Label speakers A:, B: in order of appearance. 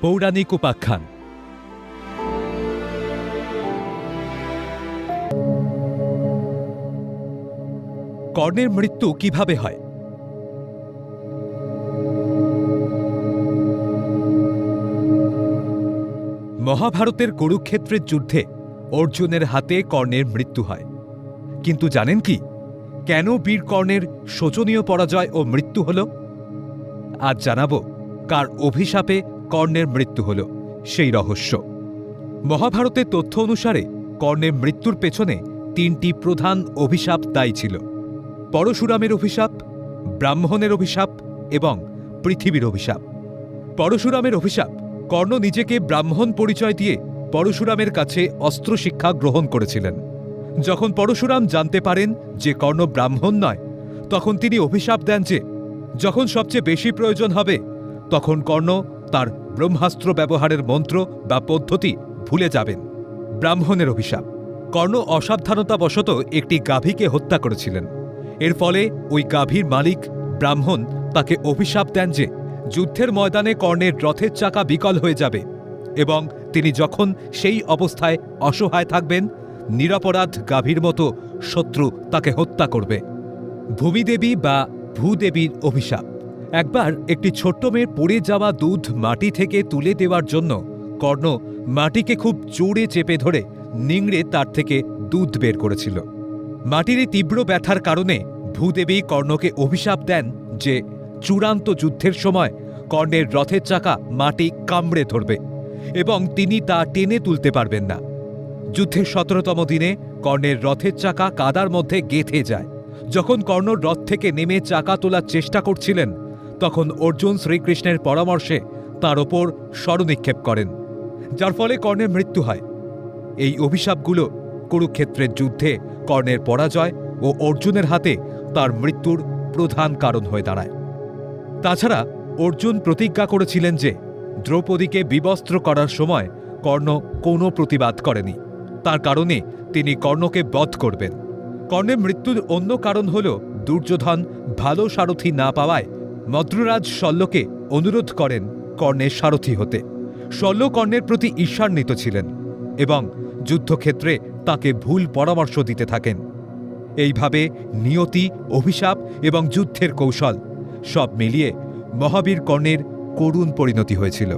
A: পৌরাণিক উপাখ্যান। কর্ণের মৃত্যু কীভাবে হয়? মহাভারতের কুরুক্ষেত্রের যুদ্ধে অর্জুনের হাতে কর্ণের মৃত্যু হয়। কিন্তু জানেন কি? কেন বীর কর্ণের শোচনীয় পরাজয় ও মৃত্যু হল? আজ জানাব কার অভিশাপে কর্ণের মৃত্যু হল, সেই রহস্য। মহাভারতের তথ্য অনুসারে কর্ণের মৃত্যুর পেছনে তিনটি প্রধান অভিশাপ দায়ী ছিল। পরশুরামের অভিশাপ, ব্রাহ্মণের অভিশাপ এবং পৃথিবীর অভিশাপ। পরশুরামের অভিশাপ কর্ণ নিজেকে ব্রাহ্মণ পরিচয় দিয়ে পরশুরামের কাছে অস্ত্র শিক্ষা গ্রহণ করেছিলেন। যখন পরশুরাম জানতে পারেন যে কর্ণ ব্রাহ্মণ নয়, তখন তিনি অভিশাপ দেন যে, যখন সবচেয়ে বেশি প্রয়োজন হবে, তখন কর্ণ তার ব্রহ্মাস্ত্র ব্যবহারের মন্ত্র বা পদ্ধতি ভুলে যাবেন। ব্রাহ্মণের অভিশাপ। কর্ণ অসাবধানতাবশত একটি গাভীকে হত্যা করেছিলেন। এর ফলে ওই গাভীর মালিক, ব্রাহ্মণ, তাকে অভিশাপ দেন যে যুদ্ধের ময়দানে কর্ণের রথের চাকা বিকল হয়ে যাবে এবং তিনি যখন সেই অবস্থায় অসহায় থাকবেন, নিরাপরাধ গাভীর মতো শত্রু তাকে হত্যা করবে। ভূমিদেবী বা ভূদেবীর অভিশাপ। একবার একটি ছোট্ট মেয়ের পড়ে যাওয়া দুধ মাটি থেকে তুলে দেওয়ার জন্য কর্ণ মাটিকে খুব জোরে চেপে ধরে নিংড়ে তার থেকে দুধ বের করেছিল। মাটির এই তীব্র ব্যথার কারণে ভূদেবী কর্ণকে অভিশাপ দেন যে চূড়ান্ত যুদ্ধের সময় কর্ণের রথের চাকা মাটি কামড়ে ধরবে এবং তিনি তা টেনে তুলতে পারবেন না। যুদ্ধের সতেরোতম দিনে কর্ণের রথের চাকা কাদার মধ্যে গেঁথে যায়। যখন কর্ণ রথ থেকে নেমে চাকা তোলার চেষ্টা করছিলেন তখন অর্জুন শ্রীকৃষ্ণের পরামর্শে তার ওপর স্মরনিক্ষেপ করেন, যার ফলে কর্ণের মৃত্যু হয়। এই অভিশাপগুলো কুরুক্ষেত্রের যুদ্ধে কর্ণের পরাজয় ও অর্জুনের হাতে তার মৃত্যুর প্রধান কারণ হয়ে দাঁড়ায়। তাছাড়া অর্জুন প্রতিজ্ঞা করেছিলেন যে দ্রৌপদীকে বিবস্ত্র করার সময় কর্ণ কোনো প্রতিবাদ করেনি। তার কারণে তিনি কর্ণকে বধ করবেন। কর্ণের মৃত্যুর অন্য কারণ হল দুর্যোধন ভালো সারথি না পাওয়ায় মদ্ররাজ শল্যকে অনুরোধ করেন কর্ণের সারথি হতে। শল্য কর্ণের প্রতি ঈর্ষান্বিত ছিলেন এবং যুদ্ধক্ষেত্রে তাকে ভুল পরামর্শ দিতে থাকেন। এইভাবে নিয়তি, অভিশাপ এবং যুদ্ধের কৌশল সব মিলিয়ে মহাবীর কর্ণের করুণ পরিণতি হয়েছিল।